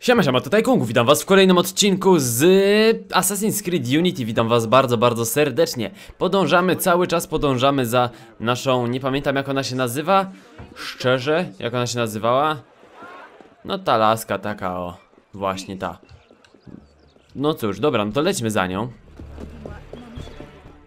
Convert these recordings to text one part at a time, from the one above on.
Siema, siema, tutaj Kungu, witam was w kolejnym odcinku z Assassin's Creed Unity, witam was bardzo, bardzo serdecznie. Podążamy, cały czas podążamy za naszą, nie pamiętam jak ona się nazywa Szczerze, jak ona się nazywała? No ta laska taka o, właśnie ta. No cóż, dobra, no to lećmy za nią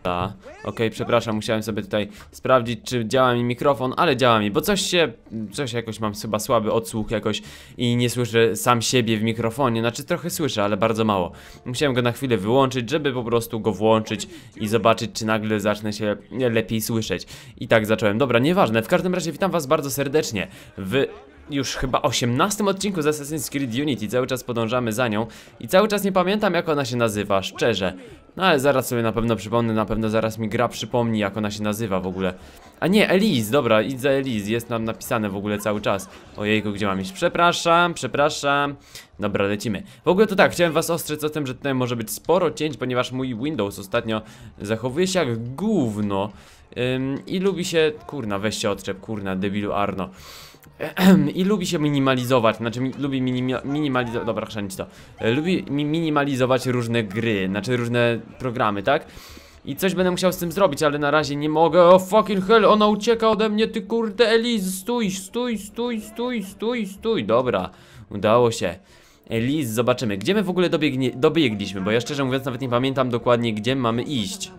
ta. Okej, przepraszam, musiałem sobie tutaj sprawdzić, czy działa mi mikrofon, ale działa mi, bo coś się, coś jakoś mam chyba słaby odsłuch jakoś i nie słyszę sam siebie w mikrofonie, znaczy trochę słyszę, ale bardzo mało. Musiałem go na chwilę wyłączyć, żeby po prostu go włączyć i zobaczyć, czy nagle zacznę się lepiej słyszeć. I tak zacząłem. Dobra, nieważne, w każdym razie witam was bardzo serdecznie w już chyba 18 odcinku z Assassin's Creed Unity, cały czas podążamy za nią i cały czas nie pamiętam jak ona się nazywa, szczerze. No ale zaraz sobie na pewno przypomnę, na pewno zaraz mi gra przypomni jak ona się nazywa w ogóle. A nie, Elise, dobra, idź za Elise, jest nam napisane w ogóle cały czas. Ojejku, gdzie mam iść? Przepraszam, przepraszam. Dobra, lecimy. W ogóle to tak, chciałem was ostrzec o tym, że tutaj może być sporo cięć, ponieważ mój Windows ostatnio zachowuje się jak gówno. Ym, I lubi się, kurna, weź się odczep, kurna, debilu Arno. I lubi się minimalizować, znaczy mi, lubi minimi- minimalizować, dobra, chrzanić to E, Lubi mi minimalizować różne gry, znaczy różne programy, tak? I coś będę musiał z tym zrobić, ale na razie nie mogę, o fucking hell, ona ucieka ode mnie, ty kurde Eliz, stój, stój, stój, stój, stój, stój, dobra, udało się Eliz, zobaczymy, gdzie my w ogóle dobiegnie, dobiegliśmy, bo ja szczerze mówiąc nawet nie pamiętam dokładnie, gdzie mamy iść.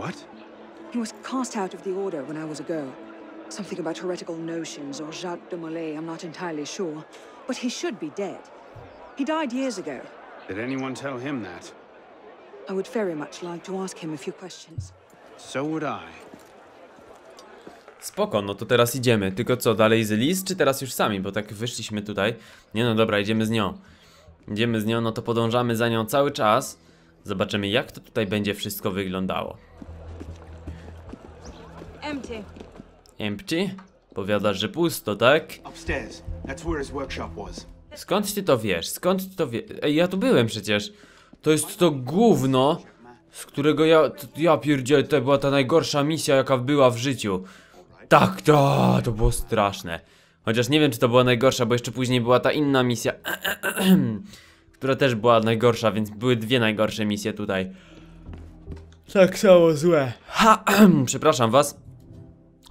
What? He was cast out of the order when I was a girl. Something about heretical notions or Jacques de Molay, I'm not entirely sure. But he should be dead. He died years ago. Did anyone tell him that? I would very much like to ask him a few questions. So would I. Spoko, no to teraz idziemy. Tylko co, dalej z Liz, czy teraz już sami? Bo tak wyszliśmy tutaj. Nie no dobra, idziemy z nią. Idziemy z nią, no to podążamy za nią cały czas. Zobaczymy jak to tutaj będzie wszystko wyglądało. Empty. Empty? Powiadasz, że pusto, tak? Skąd ty to wiesz? Skąd ty to wiesz? Ej, ja tu byłem przecież. To jest to gówno, z którego ja... To, ja pierdzielę, to była ta najgorsza misja, jaka była w życiu. Tak, to, to było straszne. Chociaż nie wiem, czy to była najgorsza, bo jeszcze później była ta inna misja, która też była najgorsza, więc były dwie najgorsze misje tutaj. Tak samo złe. Ha, przepraszam was.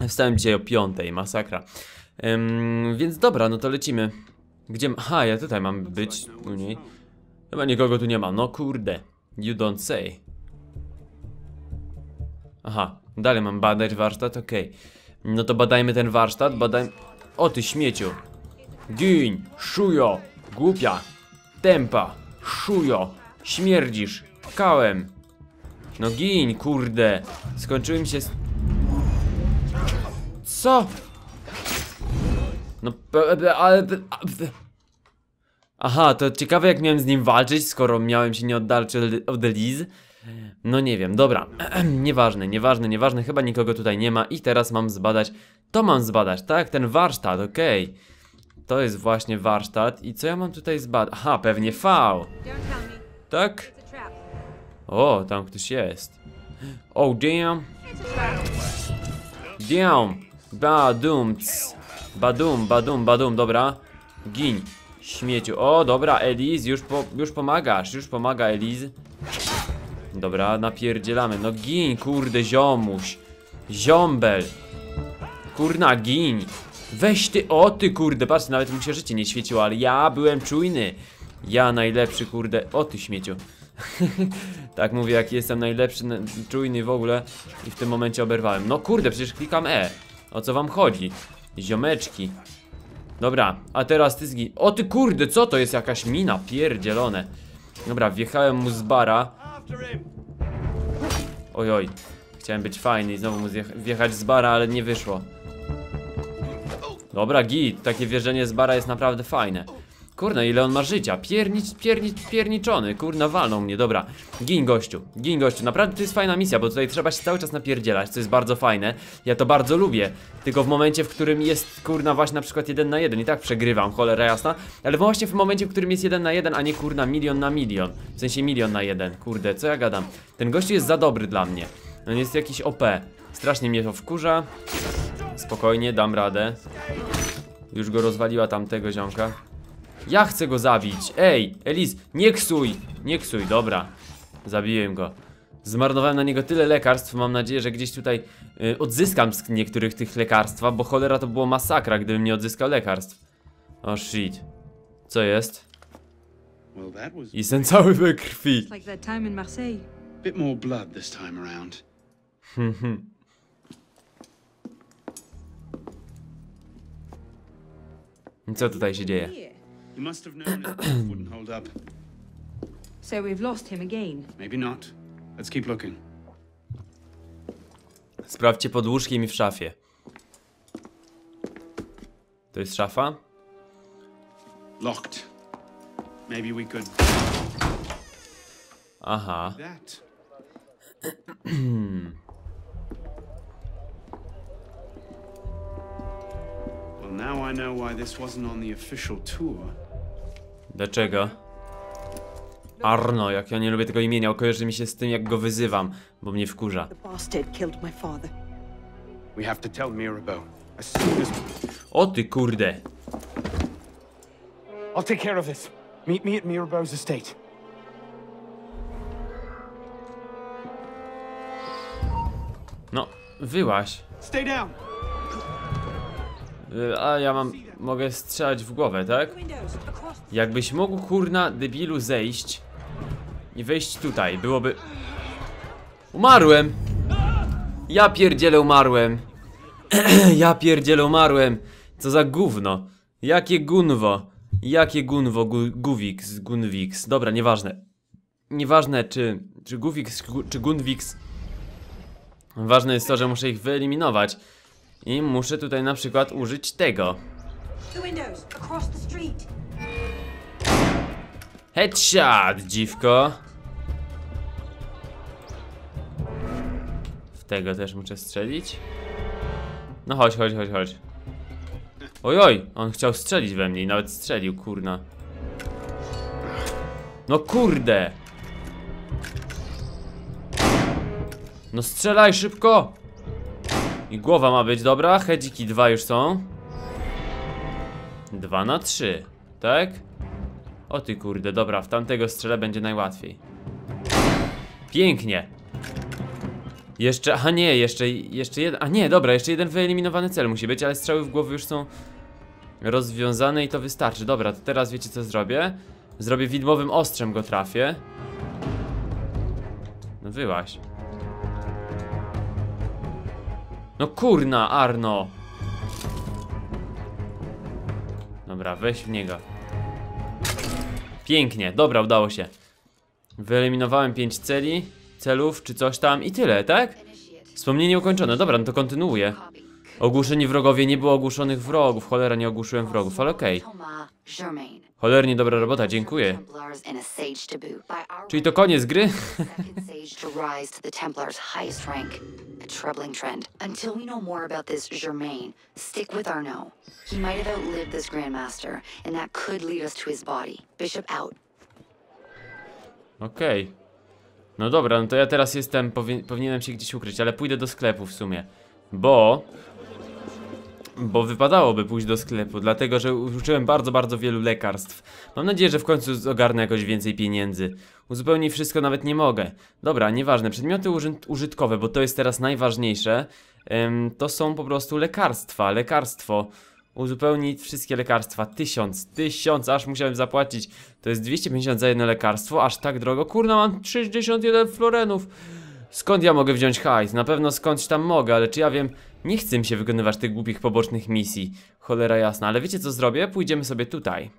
Wstałem dzisiaj o piątej, masakra. Ym, więc dobra, no to lecimy. Gdzie. Aha, ja tutaj mam być. U niej. Chyba nikogo tu nie ma. No kurde. You don't say. Aha, dalej mam badać warsztat, okej. No to badajmy ten warsztat, badaj... O ty śmieciu. Gin, szujo, głupia, tempa, szujo, śmierdzisz, kałem. No gin, kurde. Skończyły mi się... Co? No, ale... Aha, to ciekawe jak miałem z nim walczyć, skoro miałem się nie oddalać od- Eliz. No nie wiem, dobra. nieważne, nieważne, nieważne, chyba nikogo tutaj nie ma i teraz mam zbadać. To mam zbadać, tak? Ten warsztat, okej. To jest właśnie warsztat i co ja mam tutaj zbadać? Aha, pewnie V. Tak? O, tam ktoś jest. Oh damn. Damn. Badum. cs. Badum, badum, badum, dobra. Gin. Śmieciu. O, dobra, Eliz, już, po, już pomagasz, już pomaga Eliz. Dobra, napierdzielamy. No gin, kurde, ziomuś. Ziombel. Kurna, gin. Weź ty, o ty kurde, patrz, nawet mu się życie nie świeciło, ale ja byłem czujny. Ja najlepszy, kurde, o ty śmieciu. tak mówię, jak jestem najlepszy, na- czujny w ogóle i w tym momencie oberwałem. No kurde, przecież klikam E. O co wam chodzi? Ziomeczki. Dobra, a teraz ty zgin. O ty kurde, co to jest jakaś mina? Pierdzielone. Dobra, wjechałem mu z bara. Oj, oj. Chciałem być fajny i znowu mu wjechać z bara, ale nie wyszło. Dobra, git. Takie wjeżdżenie z bara jest naprawdę fajne. Kurna, ile on ma życia. Piernicz, piernicz, pierniczony. Kurna, walną mnie. Dobra. Gin gościu. Gin gościu. Naprawdę to jest fajna misja, bo tutaj trzeba się cały czas napierdzielać, co jest bardzo fajne. Ja to bardzo lubię. Tylko w momencie, w którym jest, kurna, właśnie na przykład jeden na jeden i tak przegrywam, cholera jasna. Ale właśnie w momencie, w którym jest jeden na jeden, a nie kurna milion na milion. W sensie milion na jeden. Kurde, co ja gadam? Ten gościu jest za dobry dla mnie. On jest jakiś OP. Strasznie mnie to wkurza. Spokojnie, dam radę. Już go rozwaliła tamtego ziomka. Ja chcę go zabić. Ej, Elis, nie ksuj. Nie ksuj, dobra. Zabiłem go. Zmarnowałem na niego tyle lekarstw, mam nadzieję, że gdzieś tutaj y, odzyskam z niektórych tych lekarstwa, bo cholera to było masakra, gdybym nie odzyskał lekarstw. O shit. Co jest? Ten cały we krwi. Bit more blood this time around. I Co tutaj się dzieje? Here. You must have known his breath wouldn't hold up. So we've lost him again. Maybe not. Let's keep looking. Sprawdźcie pod łóżkiem i w szafie. To jest szafa? Locked. Maybe we could. Aha. That. well, now I know why this wasn't on the official tour. Dlaczego? Arno, jak ja nie lubię tego imienia, kojarzy mi się z tym, jak go wyzywam, bo mnie wkurza. O ty kurde! I'll take care of this. Meet me at Mirabeau's estate. No, wyłaś. Stay down. Y, A ja mam... mogę strzelać w głowę, tak? Jakbyś mógł, kurna, debilu, zejść i wejść tutaj, byłoby... Umarłem! Ja pierdzielę umarłem! ja pierdzielę umarłem! Co za gówno! Jakie gunwo! Jakie gunwo, gu, Guwix, Gunwix. Dobra, nieważne. Nieważne, czy, czy Guwix, czy Gunwix. Ważne jest to, że muszę ich wyeliminować. I muszę tutaj na przykład użyć tego. The windows across the street. Headshot, dziwko. W tego też muszę strzelić. No chodź, chodź, chodź, chodź. Ojoj, on chciał strzelić we mnie i nawet strzelił, kurna. No kurde. No strzelaj szybko. I głowa ma być, dobra? Hedziki dwa już są. Dwa na trzy, tak? O ty kurde, dobra, w tamtego strzelę będzie najłatwiej. Pięknie. Jeszcze, a nie, jeszcze, jeszcze jeden, a nie, dobra, jeszcze jeden wyeliminowany cel musi być, ale strzały w głowy już są rozwiązane i to wystarczy. Dobra, to teraz wiecie co zrobię? Zrobię widmowym ostrzem go trafię. No wyłaś. No kurna, Arno. Dobra, weź w niego. Pięknie, dobra, udało się. Wyeliminowałem 5 celi, celów czy coś tam i tyle, tak? Wspomnienie ukończone, dobra, no to kontynuuję. Ogłuszeni wrogowie, nie było ogłuszonych wrogów, cholera nie ogłuszyłem wrogów, ale okej. Germain. Cholernie dobra robota, dziękuję. Czyli to koniec gry? Until we know more about this Germain, stick with Arnaud. He might have outlived this Grandmaster, and that could lead us to his body. Bishop out. Okej. No dobra, no to ja teraz jestem, powi powinienem się gdzieś ukryć, ale pójdę do sklepu w sumie. Bo... Bo wypadałoby pójść do sklepu, dlatego że użyłem bardzo, bardzo wielu lekarstw. Mam nadzieję, że w końcu ogarnę jakoś więcej pieniędzy. Uzupełnić wszystko nawet nie mogę. Dobra, nieważne, przedmioty uży użytkowe, bo to jest teraz najważniejsze. Ym, to są po prostu lekarstwa, lekarstwo. Uzupełnić wszystkie lekarstwa. Tysiąc, tysiąc, aż musiałem zapłacić. To jest 250 za jedno lekarstwo, aż tak drogo. Kurna, mam 61 florenów. Skąd ja mogę wziąć hajs? Na pewno skądś tam mogę, ale czy ja wiem... Nie chcę mi się wykonywać tych głupich pobocznych misji. Cholera jasna, ale wiecie co zrobię? Pójdziemy sobie tutaj.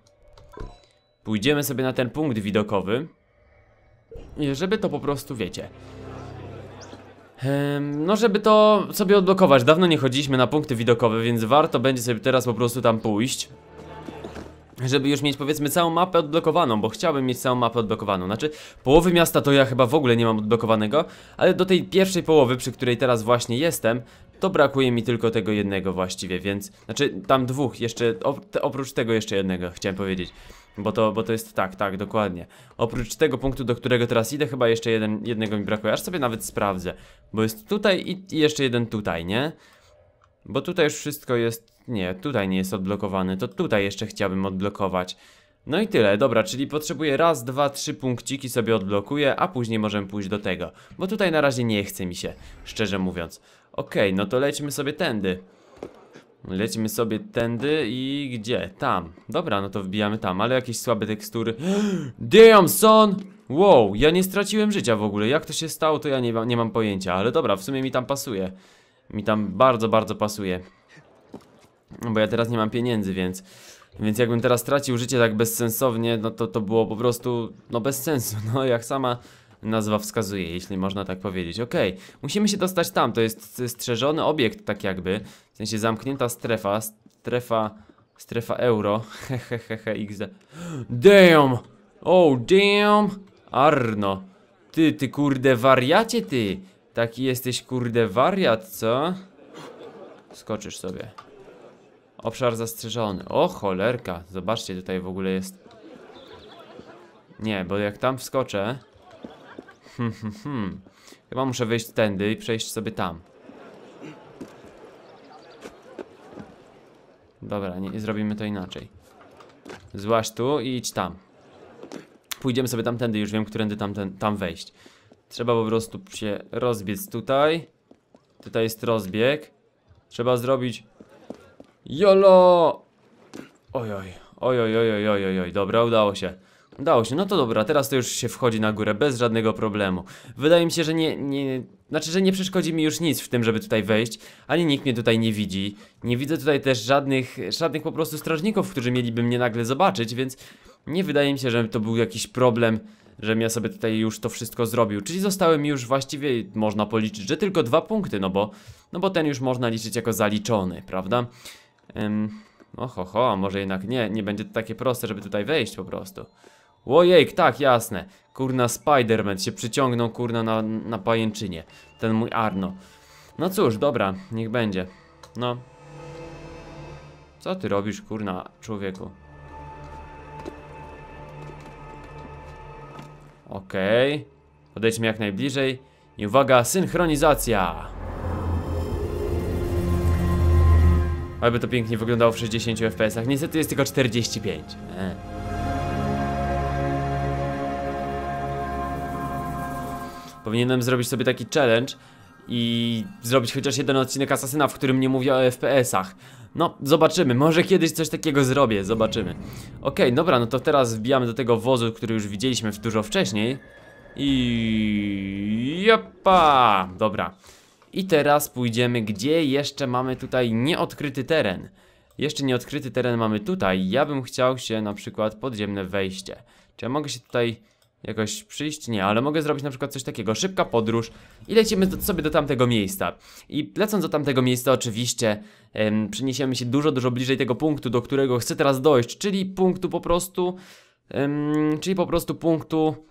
Pójdziemy sobie na ten punkt widokowy. Żeby to po prostu, wiecie... Em, no, żeby to sobie odblokować. Dawno nie chodziliśmy na punkty widokowe, więc warto będzie sobie teraz po prostu tam pójść. Żeby już mieć powiedzmy całą mapę odblokowaną, bo chciałbym mieć całą mapę odblokowaną. Znaczy, połowy miasta to ja chyba w ogóle nie mam odblokowanego, ale do tej pierwszej połowy, przy której teraz właśnie jestem, to brakuje mi tylko tego jednego właściwie, więc... Znaczy, tam dwóch, jeszcze, oprócz tego jeszcze jednego, chciałem powiedzieć. Bo to, bo to jest tak, tak, dokładnie. Oprócz tego punktu, do którego teraz idę, chyba jeszcze jeden, jednego mi brakuje, aż sobie nawet sprawdzę. Bo jest tutaj i, i jeszcze jeden tutaj, nie? Bo tutaj już wszystko jest... Nie, tutaj nie jest odblokowany, to tutaj jeszcze chciałbym odblokować. No i tyle, dobra, czyli potrzebuję raz, dwa, trzy punkciki sobie odblokuję, a później możemy pójść do tego. Bo tutaj na razie nie chce mi się, szczerze mówiąc. Okej, no to lećmy sobie tędy. Lecimy sobie tędy i gdzie? Tam. Dobra, no to wbijamy tam, ale jakieś słabe tekstury. Damn, son! Wow, ja nie straciłem życia w ogóle. Jak to się stało, to ja nie, nie mam pojęcia, ale dobra, w sumie mi tam pasuje. Mi tam bardzo, bardzo pasuje. No Bo ja teraz nie mam pieniędzy, więc... Więc jakbym teraz stracił życie tak bezsensownie, no to to było po prostu, no bez sensu, no jak sama nazwa wskazuje, jeśli można tak powiedzieć. Okej, musimy się dostać tam, to jest strzeżony obiekt tak jakby, w sensie zamknięta strefa, strefa, strefa euro, hehehehe xd. Damn! Oh damn! Arno, ty, ty kurde wariacie ty, taki jesteś kurde wariat, co? Skoczysz sobie. Obszar zastrzeżony. O cholerka, zobaczcie tutaj w ogóle jest. Nie, bo jak tam wskoczę. Hmm, hmm, hmm. Chyba muszę wyjść tędy i przejść sobie tam. Dobra, nie, zrobimy to inaczej. Złaś tu i idź tam. Pójdziemy sobie tamtędy, już wiem, którędy tam, ten, tam wejść. Trzeba po prostu się rozbiec tutaj. Tutaj jest rozbieg. Trzeba zrobić Jolo! Ojoj, ojoj, ojoj, ojoj, oj, dobra, udało się. Udało się, no to dobra, teraz to już się wchodzi na górę bez żadnego problemu. Wydaje mi się, że nie, nie, znaczy, że nie przeszkodzi mi już nic w tym, żeby tutaj wejść, ani nikt mnie tutaj nie widzi. Nie widzę tutaj też żadnych, żadnych po prostu strażników, którzy mieliby mnie nagle zobaczyć, więc nie wydaje mi się, że to był jakiś problem, żebym ja sobie tutaj już to wszystko zrobił. Czyli zostały mi już właściwie, można policzyć, że tylko dwa punkty, no bo, no bo ten już można liczyć jako zaliczony, prawda? Ym, ho, a może jednak nie, nie będzie to takie proste, żeby tutaj wejść po prostu. Ojejk, tak, jasne. Kurna Spider-Man się przyciągnął, kurna, na, na pajęczynie. Ten mój Arno. No cóż, dobra, niech będzie. No. Co ty robisz, kurna, człowieku? Okej. Okay. Podejdźmy jak najbliżej. I uwaga, synchronizacja! Aby to pięknie wyglądało w 60 fps. Niestety jest tylko 45. E. Powinienem zrobić sobie taki challenge i zrobić chociaż jeden odcinek Asasyna, w którym nie mówię o FPS-ach. No, zobaczymy, może kiedyś coś takiego zrobię, zobaczymy. Okay, dobra, no to teraz wbijamy do tego wozu, który już widzieliśmy dużo wcześniej. I... Japa! Dobra. I teraz pójdziemy, gdzie jeszcze mamy tutaj nieodkryty teren. Jeszcze nieodkryty teren mamy tutaj. Ja bym chciał się na przykład podziemne wejście. Czy ja mogę się tutaj jakoś przyjść? Nie, ale mogę zrobić na przykład coś takiego. Szybka podróż i lecimy do, sobie do tamtego miejsca. I lecąc do tamtego miejsca oczywiście em, przeniesiemy się dużo, dużo bliżej tego punktu, do którego chcę teraz dojść. Czyli punktu po prostu... Em, czyli po prostu punktu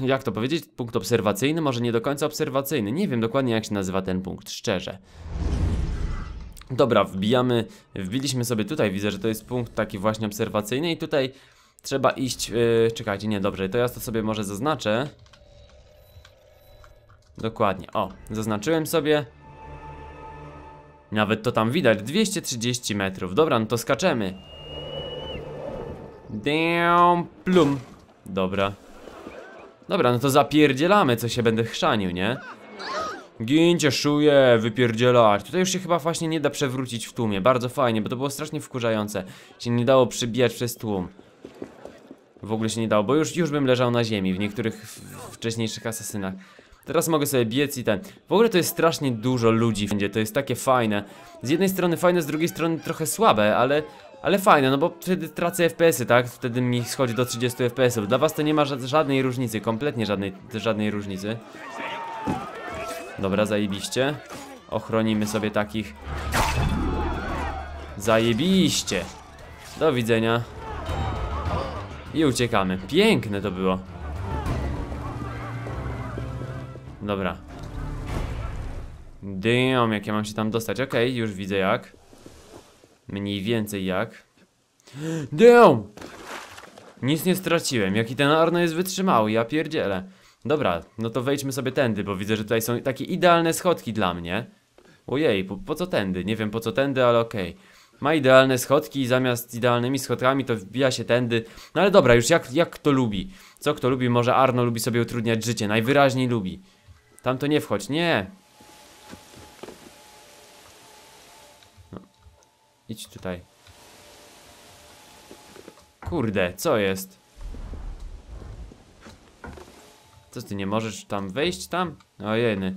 jak to powiedzieć? Punkt obserwacyjny? Może nie do końca obserwacyjny. Nie wiem dokładnie jak się nazywa ten punkt, szczerze. Dobra, wbijamy, wbiliśmy sobie tutaj, widzę, że to jest punkt taki właśnie obserwacyjny i tutaj trzeba iść, yy, czekajcie, nie, dobrze, to ja to sobie może zaznaczę. Dokładnie, o, zaznaczyłem sobie. Nawet to tam widać, 230 metrów, dobra, no to skaczemy. Damn, plum. Dobra. Dobra, no to zapierdzielamy, co się będę chrzanił, nie? Gincie, szuje, wypierdzielać. Tutaj już się chyba właśnie nie da przewrócić w tłumie. Bardzo fajnie, bo to było strasznie wkurzające. Się nie dało przybijać przez tłum. W ogóle się nie dało, bo już, już bym leżał na ziemi w niektórych wcześniejszych asasynach. Teraz mogę sobie biec i ten. W ogóle to jest strasznie dużo ludzi wszędzie, to jest takie fajne. Z jednej strony fajne, z drugiej strony trochę słabe, ale ale fajne, no bo wtedy tracę FPS-y, tak? Wtedy mi schodzi do 30 FPS-ów. Dla was to nie ma żadnej różnicy, kompletnie żadnej, żadnej różnicy. Dobra, zajebiście. Ochronimy sobie takich. Zajebiście. Do widzenia. I uciekamy. Piękne to było. Dobra. Damn, jak ja mam się tam dostać. Okay, już widzę jak. Mniej więcej jak. Damn! Nic nie straciłem, jaki ten Arno jest wytrzymały, ja pierdzielę. Dobra, no to wejdźmy sobie tędy, bo widzę, że tutaj są takie idealne schodki dla mnie. Ojej, po, po co tędy? Nie wiem po co tędy, ale okej. Okay. Ma idealne schodki i zamiast idealnymi schodkami to wbija się tędy. No ale dobra, już jak, jak kto lubi. Co kto lubi? Może Arno lubi sobie utrudniać życie. Najwyraźniej lubi. Tam to nie wchodź. Nie. No. Idź tutaj. Kurde, co jest? Co ty nie możesz tam wejść tam? Ojeny.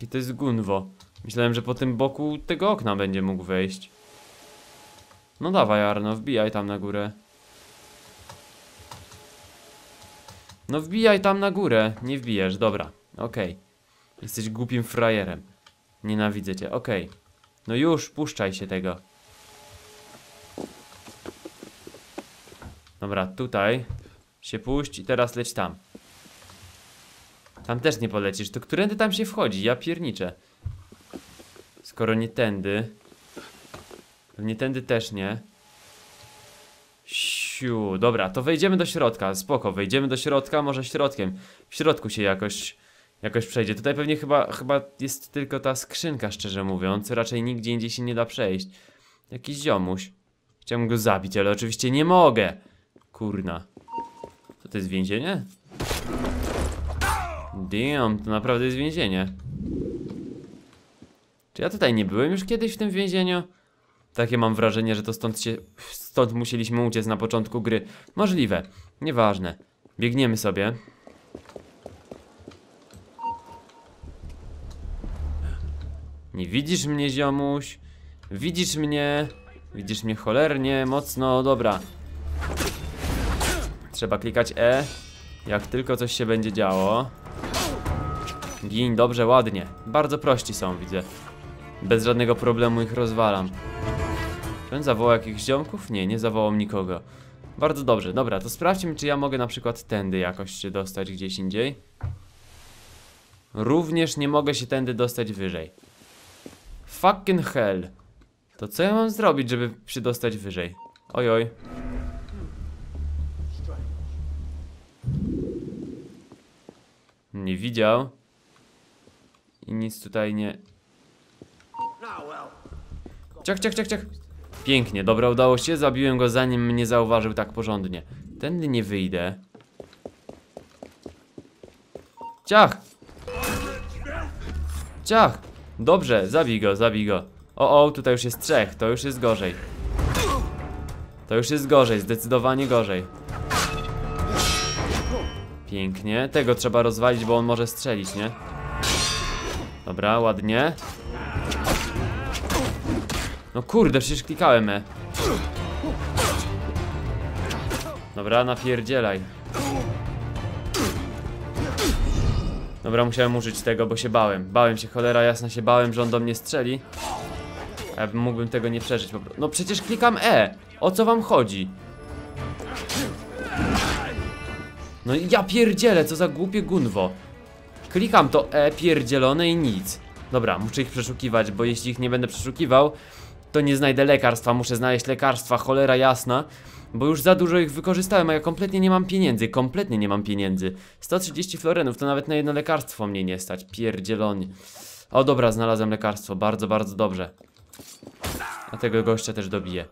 I to jest Gunwo. Myślałem, że po tym boku tego okna będzie mógł wejść. No dawaj Arno, wbijaj tam na górę. No wbijaj tam na górę. Nie wbijesz, dobra. Okej. Jesteś głupim frajerem. Nienawidzę cię, okej. No już, puszczaj się tego. Dobra, tutaj się puść i teraz leć tam. Tam też nie polecisz. To którędy tam się wchodzi? Ja pierniczę. Skoro nie tędy. Pewnie tędy też nie. Siu, dobra, to wejdziemy do środka. Spoko, wejdziemy do środka, może środkiem. W środku się jakoś jakoś przejdzie. Tutaj pewnie chyba, chyba jest tylko ta skrzynka, szczerze mówiąc. Raczej nigdzie indziej się nie da przejść. Jakiś ziomuś. Chciałem go zabić, ale oczywiście nie mogę. Kurna. Co to jest więzienie? Damn, to naprawdę jest więzienie. Czy ja tutaj nie byłem już kiedyś w tym więzieniu? Takie mam wrażenie, że to stąd się. Stąd musieliśmy uciec na początku gry. Możliwe. Nieważne. Biegniemy sobie. Nie widzisz mnie, ziomuś? Widzisz mnie? Widzisz mnie cholernie, mocno, dobra. Trzeba klikać E. Jak tylko coś się będzie działo. Gin, dobrze, ładnie. Bardzo prości są, widzę. Bez żadnego problemu ich rozwalam. Czy on zawołał jakichś ziomków? Nie, nie zawołał nikogo. Bardzo dobrze, dobra, to sprawdźmy, czy ja mogę na przykład tędy jakoś się dostać gdzieś indziej. Również nie mogę się tędy dostać wyżej. Fucking hell. To co ja mam zrobić, żeby się dostać wyżej? Ojoj. Nie widział. I nic tutaj nie... Ciach, ciach, ciach, ciach. Pięknie, dobra, udało się. Zabiłem go zanim mnie zauważył tak porządnie. Tędy nie wyjdę. Ciach! Ciach! Dobrze, zabij go, zabij go. O, o, tutaj już jest trzech, to już jest gorzej. To już jest gorzej, zdecydowanie gorzej. Pięknie, tego trzeba rozwalić, bo on może strzelić, nie? Dobra, ładnie. No kurde, przecież klikałem E. Dobra, napierdzielaj. Dobra, musiałem użyć tego, bo się bałem. Bałem się, cholera jasna się bałem, że on do mnie strzeli. A ja bym- mógłbym tego nie przeżyć. No przecież klikam E! O co wam chodzi? No ja pierdzielę, co za głupie gunwo. Klikam to E pierdzielone i nic. Dobra, muszę ich przeszukiwać, bo jeśli ich nie będę przeszukiwał, to nie znajdę lekarstwa. Muszę znaleźć lekarstwa, cholera jasna. Bo już za dużo ich wykorzystałem, a ja kompletnie nie mam pieniędzy. Kompletnie nie mam pieniędzy. 130 florenów to nawet na jedno lekarstwo mnie nie stać. Pierdzielonie. O dobra, znalazłem lekarstwo. Bardzo, bardzo dobrze. A tego gościa też dobiję.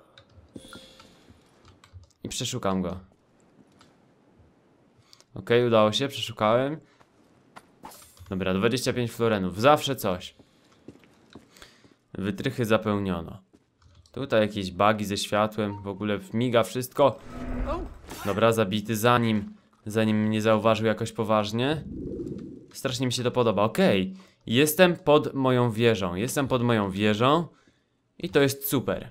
I przeszukam go. Okej, udało się, przeszukałem. Dobra, 25 florenów. Zawsze coś. Wytrychy zapełniono. Tutaj jakieś bugi ze światłem, w ogóle miga wszystko. Dobra, zabity zanim, zanim mnie zauważył jakoś poważnie. Strasznie mi się to podoba. Okej, jestem pod moją wieżą. Jestem pod moją wieżą i to jest super.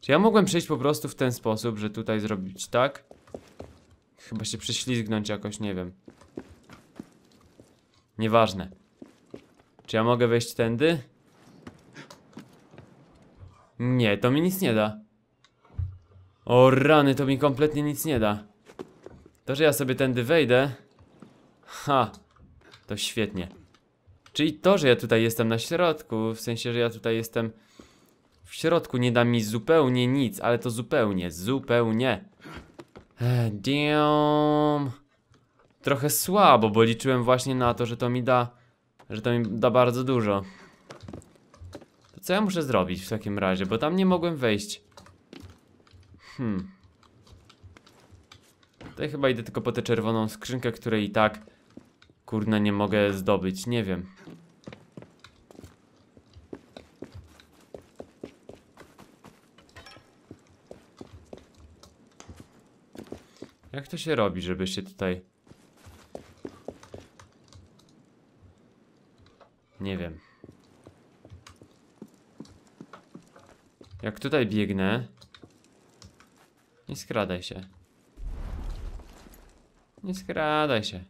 Czy ja mogłem przejść po prostu w ten sposób, że tutaj zrobić tak? Chyba się prześlizgnąć jakoś, nie wiem. Nieważne. Czy ja mogę wejść tędy? Nie, to mi nic nie da. O rany, to mi kompletnie nic nie da. To, że ja sobie tędy wejdę. Ha, to świetnie. Czyli to, że ja tutaj jestem na środku, w sensie, że ja tutaj jestem w środku, nie da mi zupełnie nic, ale to zupełnie, zupełnie. Eh, Damn. Trochę słabo, bo liczyłem właśnie na to, że to mi da, że to mi da bardzo dużo. Co ja muszę zrobić w takim razie? Bo tam nie mogłem wejść. Hmm. Tutaj chyba idę tylko po tę czerwoną skrzynkę, której i tak kurna nie mogę zdobyć. Nie wiem. Jak to się robi, żeby się tutaj... Nie wiem. Jak tutaj biegnę... Nie skradaj się. Nie skradaj się.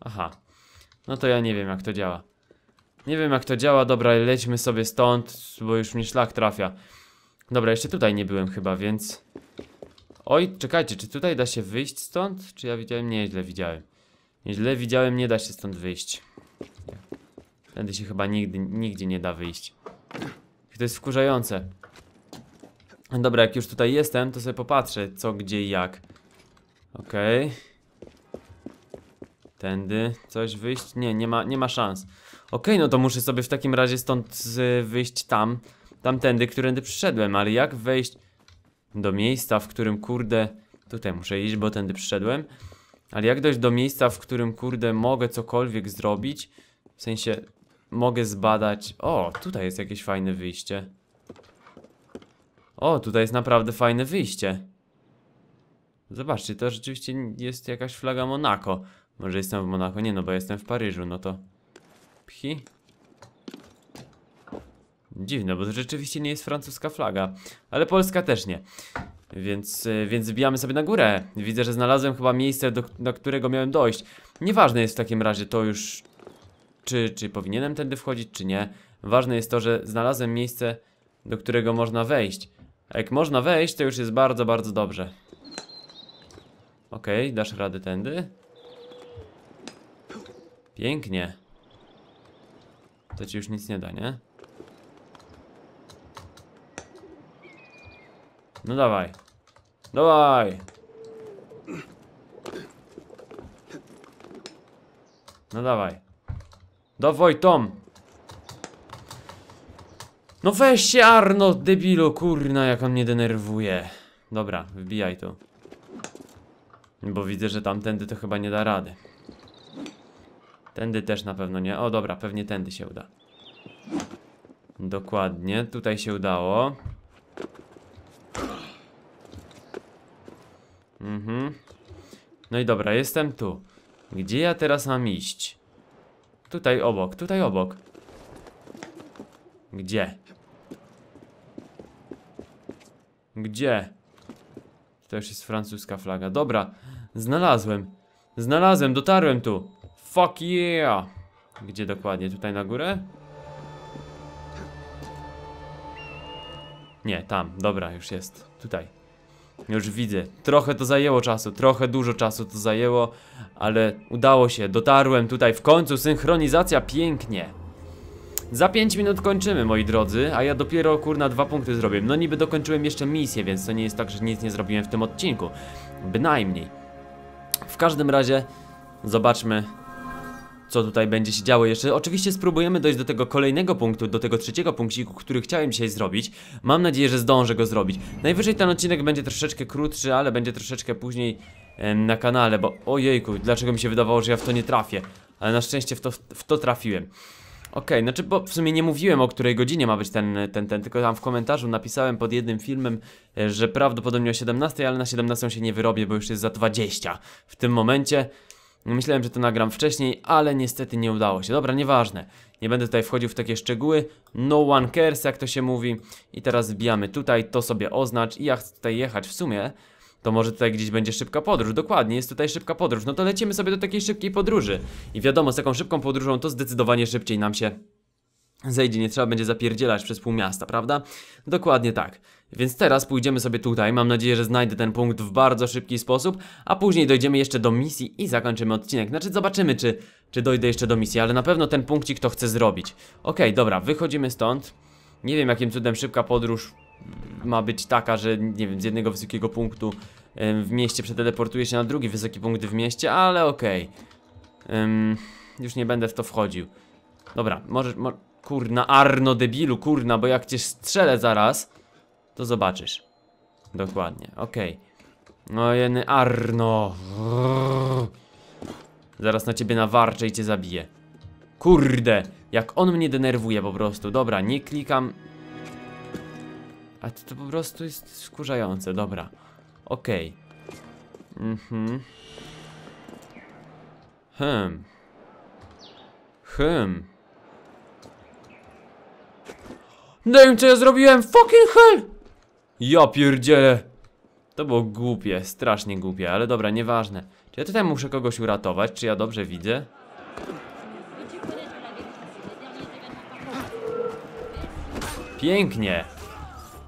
Aha. No to ja nie wiem jak to działa. Nie wiem jak to działa, dobra, lećmy sobie stąd, bo już mnie szlak trafia. Dobra, jeszcze tutaj nie byłem chyba, więc... Oj, czekajcie, czy tutaj da się wyjść stąd? Czy ja widziałem? Nie, źle widziałem. Źle widziałem, nie da się stąd wyjść. Tędy się chyba nigdy, nigdzie nie da wyjść. To jest wkurzające. Dobra, jak już tutaj jestem, to sobie popatrzę co, gdzie i jak. Okej. Okay. Tędy coś wyjść? Nie, nie ma, nie ma szans. Okej, okay, no to muszę sobie w takim razie stąd wyjść tam. Tamtędy, którędy przyszedłem, ale jak wejść do miejsca, w którym kurde... Tutaj muszę iść, bo tędy przyszedłem. Ale jak dojść do miejsca, w którym kurde mogę cokolwiek zrobić? W sensie mogę zbadać... O, tutaj jest jakieś fajne wyjście. O, tutaj jest naprawdę fajne wyjście. Zobaczcie, to rzeczywiście jest jakaś flaga Monako. Może jestem w Monako? Nie, no bo jestem w Paryżu, no to... Pchi. Dziwne, bo to rzeczywiście nie jest francuska flaga. Ale polska też nie. Więc, y, więc wbijamy sobie na górę. Widzę, że znalazłem chyba miejsce, do, do którego miałem dojść. Nieważne jest w takim razie to już... Czy, czy powinienem tędy wchodzić, czy nie. Ważne jest to, że znalazłem miejsce, do którego można wejść. A jak można wejść, to już jest bardzo, bardzo dobrze. Okej, okay, dasz radę tędy? Pięknie. To ci już nic nie da, nie? No dawaj. Dawaj. No dawaj. Dawaj, Tom. No weź się Arno, debilu, kurna, jak on mnie denerwuje. Dobra, wbijaj tu. Bo widzę, że tamtędy to chyba nie da rady. Tędy też na pewno nie. O dobra, pewnie tędy się uda. Dokładnie, tutaj się udało. Mhm. No i dobra, jestem tu. Gdzie ja teraz mam iść? Tutaj obok, tutaj obok. Gdzie? Gdzie? To już jest francuska flaga. Dobra, znalazłem. Znalazłem, dotarłem tu. Fuck yeah! Gdzie dokładnie? Tutaj na górę? Nie, tam. Dobra, już jest. Tutaj. Już widzę. Trochę to zajęło czasu, trochę dużo czasu to zajęło, ale udało się. Dotarłem tutaj w końcu. Synchronizacja pięknie. Za 5 minut kończymy, moi drodzy, a ja dopiero kurna dwa punkty zrobię. No niby dokończyłem jeszcze misję, więc to nie jest tak, że nic nie zrobiłem w tym odcinku. Bynajmniej. W każdym razie zobaczmy co tutaj będzie się działo jeszcze. Oczywiście spróbujemy dojść do tego kolejnego punktu, do tego trzeciego punkciku, który chciałem dzisiaj zrobić. Mam nadzieję, że zdążę go zrobić. Najwyżej ten odcinek będzie troszeczkę krótszy, ale będzie troszeczkę później em, na kanale, bo ojejku, dlaczego mi się wydawało, że ja w to nie trafię. Ale na szczęście w to, w to trafiłem. Okej, okay, znaczy, bo w sumie nie mówiłem o której godzinie ma być ten, ten, ten, tylko tam w komentarzu napisałem pod jednym filmem, e, że prawdopodobnie o 17, ale na 17 się nie wyrobię, bo już jest za 20 w tym momencie. Myślałem, że to nagram wcześniej, ale niestety nie udało się. Dobra, nieważne. Nie będę tutaj wchodził w takie szczegóły. No one cares, jak to się mówi. I teraz wbijamy tutaj, to sobie oznacz i ja chcę tutaj jechać w sumie. To może tutaj gdzieś będzie szybka podróż. Dokładnie, jest tutaj szybka podróż. No to lecimy sobie do takiej szybkiej podróży. I wiadomo, z taką szybką podróżą to zdecydowanie szybciej nam się zejdzie, nie trzeba będzie zapierdzielać przez pół miasta, prawda? Dokładnie tak. Więc teraz pójdziemy sobie tutaj, mam nadzieję, że znajdę ten punkt w bardzo szybki sposób, a później dojdziemy jeszcze do misji i zakończymy odcinek. Znaczy zobaczymy, czy, czy dojdę jeszcze do misji, ale na pewno ten punkcik to chcę zrobić. Okay, dobra, wychodzimy stąd. Nie wiem jakim cudem szybka podróż ma być taka, że nie wiem, z jednego wysokiego punktu w mieście przeteleportuje się na drugi wysoki punkt w mieście, ale okej. Okay. już nie będę w to wchodził. Dobra, może, mo kurna, Arno debilu, kurna, bo jak cię strzelę zaraz, to zobaczysz. Dokładnie, okej. No jeny Arno. Zaraz na ciebie nawarczę i cię zabiję. Kurde, jak on mnie denerwuje po prostu. Dobra, nie klikam. A to, to po prostu jest wkurzające, dobra. Okej. Mhm. Hmm. Hmm. Nie wiem co ja zrobiłem, fucking hell! Ja pierdzielę. To było głupie, strasznie głupie, ale dobra, nieważne. Czy ja tutaj muszę kogoś uratować? Czy ja dobrze widzę? Pięknie.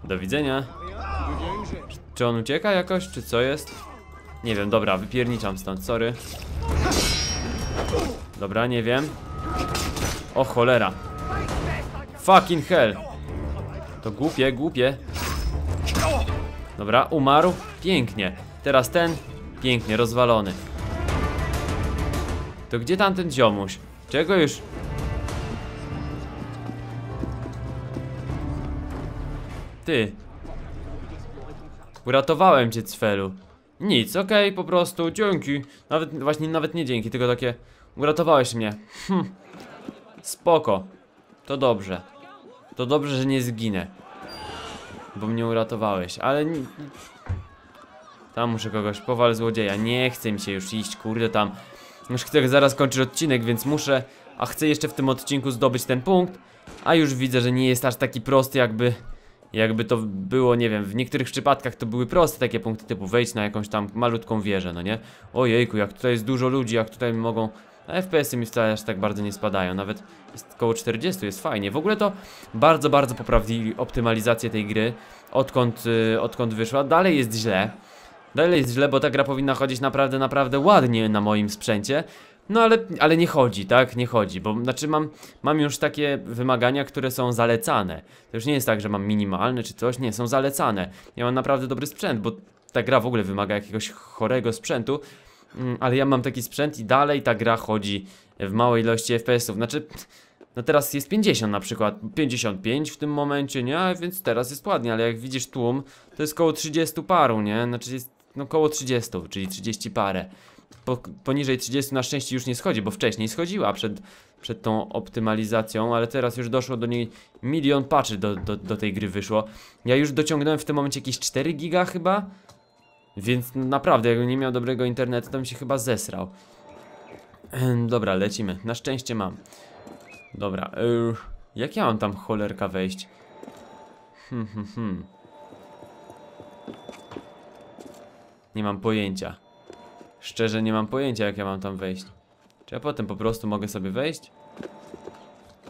Do widzenia. Czy on ucieka jakoś, czy co jest? Nie wiem, dobra, wypierniczam stąd, sorry. Dobra, nie wiem. O cholera. Fucking hell. To głupie, głupie. Dobra, umarł. Pięknie. Teraz ten. Pięknie, rozwalony. To gdzie tamten ziomuś? Czego już... Ty. Uratowałem cię, Cfelu. Nic, okej, po prostu, dzięki. Nawet, właśnie, nawet nie dzięki, tylko takie... Uratowałeś mnie. Hm. Spoko. To dobrze. To dobrze, że nie zginę. Bo mnie uratowałeś, ale... Tam muszę kogoś, powal złodzieja. Nie chce mi się już iść, kurde, tam. Już chcę zaraz kończyć odcinek, więc muszę... A chcę jeszcze w tym odcinku zdobyć ten punkt. A już widzę, że nie jest aż taki prosty, jakby... Jakby to było, nie wiem, w niektórych przypadkach to były proste takie punkty typu wejść na jakąś tam malutką wieżę, no nie? Ojejku, jak tutaj jest dużo ludzi, jak tutaj mogą... A FPS-y mi wcale aż tak bardzo nie spadają, nawet jest około 40, jest fajnie. W ogóle to bardzo, bardzo poprawili optymalizację tej gry, odkąd, y, odkąd wyszła. Dalej jest źle, dalej jest źle, bo ta gra powinna chodzić naprawdę, naprawdę ładnie na moim sprzęcie. No ale, ale nie chodzi, tak? Nie chodzi, bo znaczy mam, mam już takie wymagania, które są zalecane. To już nie jest tak, że mam minimalne czy coś, nie, są zalecane. Ja mam naprawdę dobry sprzęt, bo ta gra w ogóle wymaga jakiegoś chorego sprzętu, ale ja mam taki sprzęt i dalej ta gra chodzi w małej ilości FPS-ów. Znaczy, no teraz jest 50 na przykład, 55 w tym momencie, nie? Więc teraz jest ładnie, ale jak widzisz tłum, to jest koło 30 paru, nie? Znaczy jest, no koło 30, czyli 30 parę. Po, poniżej 30 na szczęście już nie schodzi, bo wcześniej schodziła przed, przed tą optymalizacją, ale teraz już doszło do niej milion patchy do, do, do tej gry wyszło. Ja już dociągnąłem w tym momencie jakieś 4 giga chyba, więc naprawdę jakbym nie miał dobrego internetu, to bym się chyba zesrał. Dobra, lecimy. Na szczęście mam. Dobra, yy, jak ja mam tam cholerka wejść? Hmm, hmm, hmm. Nie mam pojęcia. Szczerze nie mam pojęcia jak ja mam tam wejść. Czy ja potem po prostu mogę sobie wejść?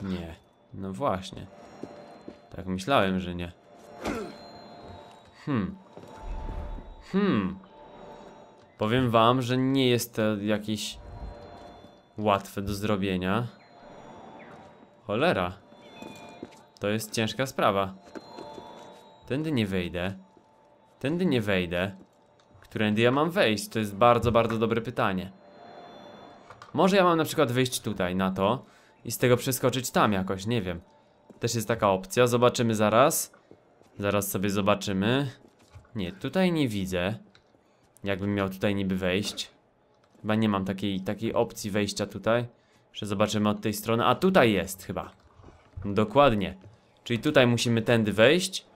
Nie. No właśnie. Tak myślałem, że nie. Hmm. Hmm. Powiem wam, że nie jest to jakieś łatwe do zrobienia. Cholera. To jest ciężka sprawa. Tędy nie wejdę. Tędy nie wejdę. Którędy ja mam wejść? To jest bardzo, bardzo dobre pytanie. Może ja mam na przykład wejść tutaj, na to i z tego przeskoczyć tam jakoś, nie wiem. Też jest taka opcja, zobaczymy zaraz. Zaraz sobie zobaczymy. Nie, tutaj nie widzę. Jakbym miał tutaj niby wejść. Chyba nie mam takiej, takiej opcji wejścia tutaj. Że zobaczymy od tej strony. A tutaj jest chyba. Dokładnie. Czyli tutaj musimy tędy wejść.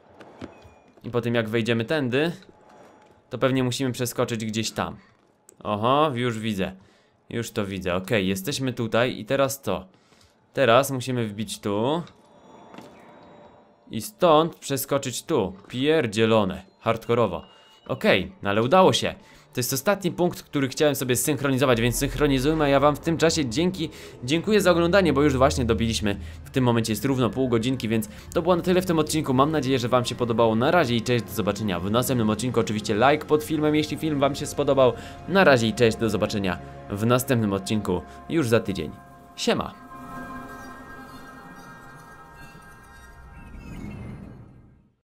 I po tym jak wejdziemy tędy, to pewnie musimy przeskoczyć gdzieś tam. Oho, już widzę. Już to widzę. Okej, jesteśmy tutaj i teraz to. Teraz musimy wbić tu. I stąd przeskoczyć tu. Pierdzielone. Hardkorowo. Okej, no ale udało się. To jest ostatni punkt, który chciałem sobie synchronizować, więc synchronizujmy, a ja wam w tym czasie dzięki, dziękuję za oglądanie, bo już właśnie dobiliśmy, w tym momencie jest równo pół godzinki, więc to było na tyle w tym odcinku, mam nadzieję, że wam się podobało, na razie i cześć, do zobaczenia w następnym odcinku, oczywiście like pod filmem, jeśli film wam się spodobał, na razie i cześć, do zobaczenia w następnym odcinku, już za tydzień, siema!